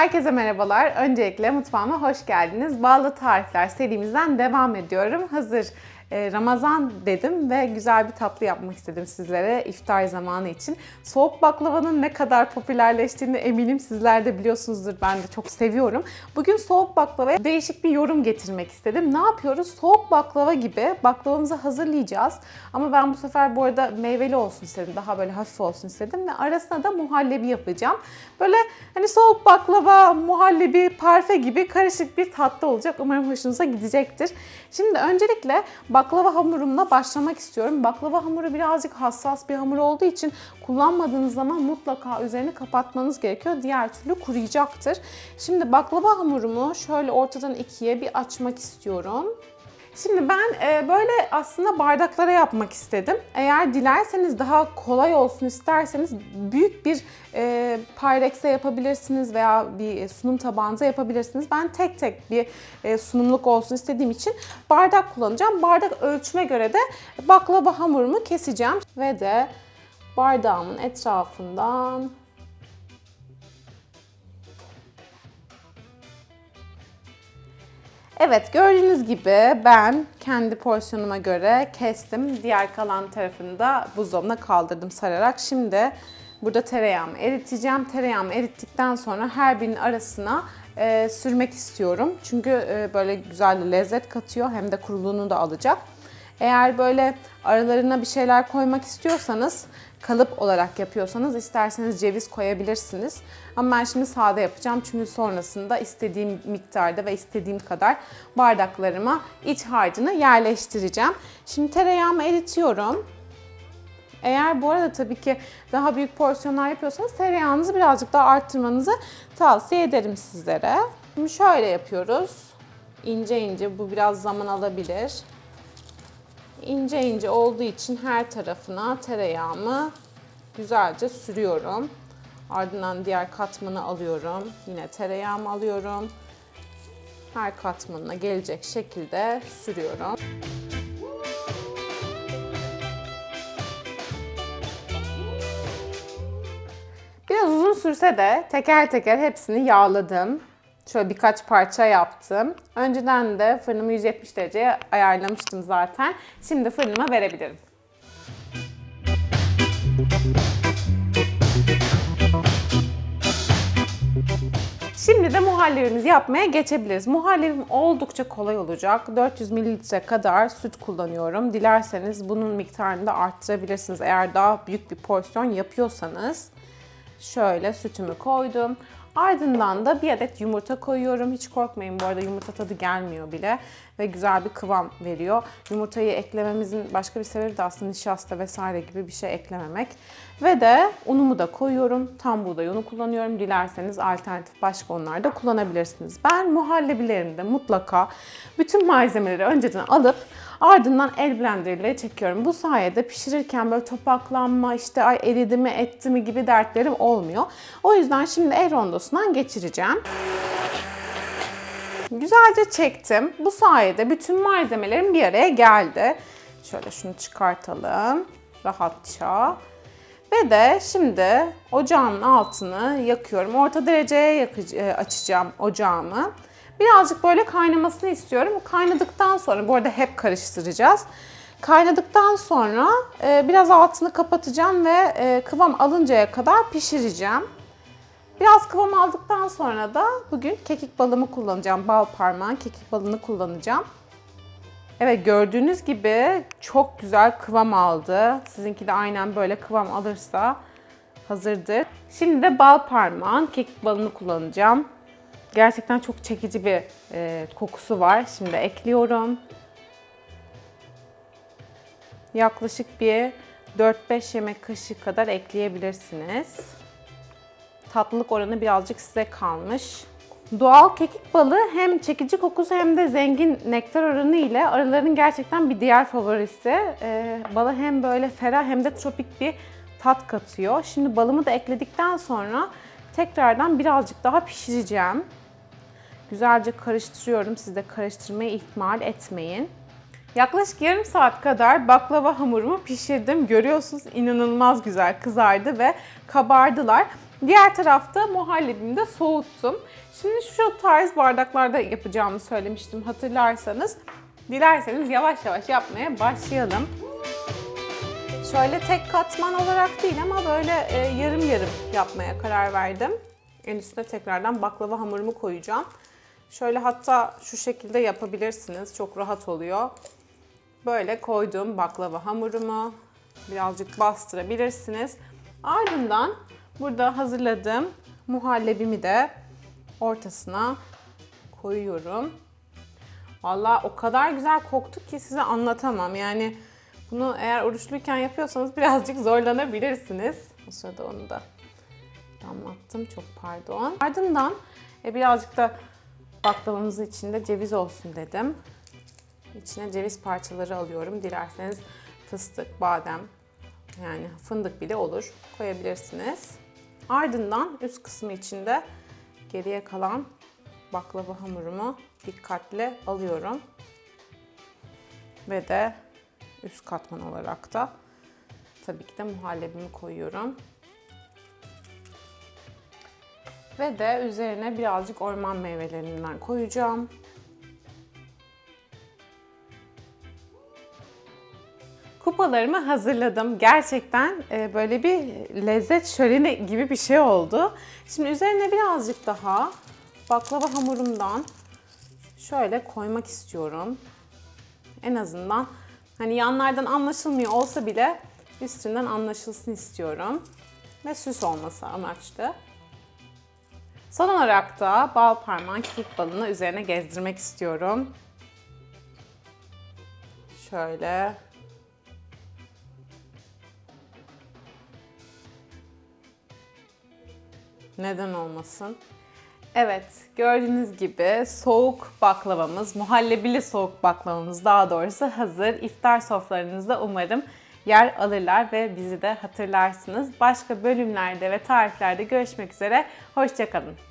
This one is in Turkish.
Herkese merhabalar. Öncelikle mutfağıma hoş geldiniz. Bağlı Tarifler serimizden devam ediyorum. Hazır Ramazan dedim ve güzel bir tatlı yapmak istedim sizlere iftar zamanı için. Soğuk baklavanın ne kadar popülerleştiğini eminim sizler de biliyorsunuzdur. Ben de çok seviyorum. Bugün soğuk baklavaya değişik bir yorum getirmek istedim. Ne yapıyoruz? Soğuk baklava gibi baklavamızı hazırlayacağız. Ama ben bu sefer bu arada meyveli olsun istedim. Daha böyle hafif olsun istedim ve arasına da muhallebi yapacağım. Böyle hani soğuk baklava, muhallebi, parfe gibi karışık bir tatlı olacak. Umarım hoşunuza gidecektir. Şimdi öncelikle baklava hamurumla başlamak istiyorum. Baklava hamuru birazcık hassas bir hamur olduğu için kullanmadığınız zaman mutlaka üzerini kapatmanız gerekiyor. Diğer türlü kuruyacaktır. Şimdi baklava hamurumu şöyle ortadan ikiye bir açmak istiyorum. Şimdi ben e, böyle aslında bardaklara yapmak istedim. Eğer dilerseniz daha kolay olsun isterseniz büyük bir e, Pyrex'e yapabilirsiniz veya bir sunum tabağınıza yapabilirsiniz. Ben tek tek bir e, sunumluk olsun istediğim için bardak kullanacağım. Bardak ölçüme göre de baklava hamurumu keseceğim ve de bardağımın etrafından Evet gördüğünüz gibi ben kendi porsiyonuma göre kestim. Diğer kalan tarafını da buzdolabına kaldırdım sararak. Şimdi burada tereyağımı eriteceğim. Tereyağımı erittikten sonra her birinin arasına e, sürmek istiyorum. Çünkü e, böyle güzel lezzet katıyor hem de kuruluğunu da alacak. Eğer böyle aralarına bir şeyler koymak istiyorsanız kalıp olarak yapıyorsanız isterseniz ceviz koyabilirsiniz. Ama ben şimdi sade yapacağım çünkü sonrasında istediğim miktarda ve istediğim kadar bardaklarıma iç harcını yerleştireceğim. Şimdi tereyağımı eritiyorum. Eğer bu arada tabii ki daha büyük porsiyonlar yapıyorsanız tereyağınızı birazcık daha arttırmanızı tavsiye ederim sizlere. Şimdi şöyle yapıyoruz. İnce ince bu biraz zaman alabilir ince ince olduğu için her tarafına tereyağımı güzelce sürüyorum. Ardından diğer katmanı alıyorum. Yine tereyağımı alıyorum. Her katmanına gelecek şekilde sürüyorum. Biraz uzun sürse de teker teker hepsini yağladım. Şöyle birkaç parça yaptım. Önceden de fırınımı 170 dereceye ayarlamıştım zaten. Şimdi fırınıma verebilirim. Şimdi de muhallebimizi yapmaya geçebiliriz. Muhallebim oldukça kolay olacak. 400 mililitre kadar süt kullanıyorum. Dilerseniz bunun miktarını da arttırabilirsiniz. Eğer daha büyük bir porsiyon yapıyorsanız. Şöyle sütümü koydum. Ardından da bir adet yumurta koyuyorum. Hiç korkmayın bu arada yumurta tadı gelmiyor bile ve güzel bir kıvam veriyor. Yumurtayı eklememizin başka bir sebebi de aslında nişasta vesaire gibi bir şey eklememek. Ve de unumu da koyuyorum. Tam buğday unu kullanıyorum. Dilerseniz alternatif başka unlar da kullanabilirsiniz. Ben muhallebilerimde mutlaka bütün malzemeleri önceden alıp ardından el blender ile çekiyorum. Bu sayede pişirirken böyle topaklanma, işte ay eridi mi etti mi gibi dertlerim olmuyor. O yüzden şimdi el rondosundan geçireceğim. Güzelce çektim. Bu sayede bütün malzemelerim bir araya geldi. Şöyle şunu çıkartalım rahatça. Ve de şimdi ocağımın altını yakıyorum. Orta dereceye yakıcı, açacağım ocağımı. Birazcık böyle kaynamasını istiyorum. Kaynadıktan sonra, bu arada hep karıştıracağız. Kaynadıktan sonra e, biraz altını kapatacağım ve e, kıvam alıncaya kadar pişireceğim. Biraz kıvam aldıktan sonra da bugün kekik balımı kullanacağım. Bal parmağın kekik balını kullanacağım. Evet gördüğünüz gibi çok güzel kıvam aldı. Sizinki de aynen böyle kıvam alırsa hazırdır. Şimdi de bal parmağın kekik balını kullanacağım. Gerçekten çok çekici bir e, kokusu var. Şimdi ekliyorum. Yaklaşık bir 4-5 yemek kaşığı kadar ekleyebilirsiniz. Tatlılık oranı birazcık size kalmış. Doğal kekik balı hem çekici kokusu hem de zengin nektar oranı ile aralarının gerçekten bir diğer favorisi. Ee, balı hem böyle ferah hem de tropik bir tat katıyor. Şimdi balımı da ekledikten sonra tekrardan birazcık daha pişireceğim. Güzelce karıştırıyorum. Siz de karıştırmayı ihmal etmeyin. Yaklaşık yarım saat kadar baklava hamurumu pişirdim. Görüyorsunuz inanılmaz güzel kızardı ve kabardılar. Diğer tarafta muhallebimi de soğuttum. Şimdi şu tarz bardaklarda yapacağımı söylemiştim hatırlarsanız. Dilerseniz yavaş yavaş yapmaya başlayalım. Şöyle tek katman olarak değil ama böyle e, yarım yarım yapmaya karar verdim. En üstüne tekrardan baklava hamurumu koyacağım. Şöyle hatta şu şekilde yapabilirsiniz. Çok rahat oluyor. Böyle koyduğum baklava hamurumu birazcık bastırabilirsiniz. Ardından burada hazırladığım muhallebimi de ortasına koyuyorum. Valla o kadar güzel koktu ki size anlatamam. Yani bunu eğer oruçluyken yapıyorsanız birazcık zorlanabilirsiniz. O sırada onu da damlattım. Çok pardon. Ardından e, birazcık da baklavamızın içinde ceviz olsun dedim. İçine ceviz parçaları alıyorum. Dilerseniz fıstık, badem yani fındık bile olur. Koyabilirsiniz. Ardından üst kısmı içinde geriye kalan baklava hamurumu dikkatle alıyorum. Ve de üst katman olarak da tabii ki de muhallebimi koyuyorum. Ve de üzerine birazcık orman meyvelerinden koyacağım. Kupalarımı hazırladım. Gerçekten e, böyle bir lezzet şöleni gibi bir şey oldu. Şimdi üzerine birazcık daha baklava hamurumdan şöyle koymak istiyorum. En azından hani yanlardan anlaşılmıyor olsa bile üstünden anlaşılsın istiyorum. Ve süs olması amaçlı. Son olarak da bal parmağın kekik balını üzerine gezdirmek istiyorum. Şöyle. Neden olmasın? Evet, gördüğünüz gibi soğuk baklavamız, muhallebili soğuk baklavamız daha doğrusu hazır. İftar sofralarınızda umarım yer alırlar ve bizi de hatırlarsınız. Başka bölümlerde ve tariflerde görüşmek üzere. Hoşçakalın.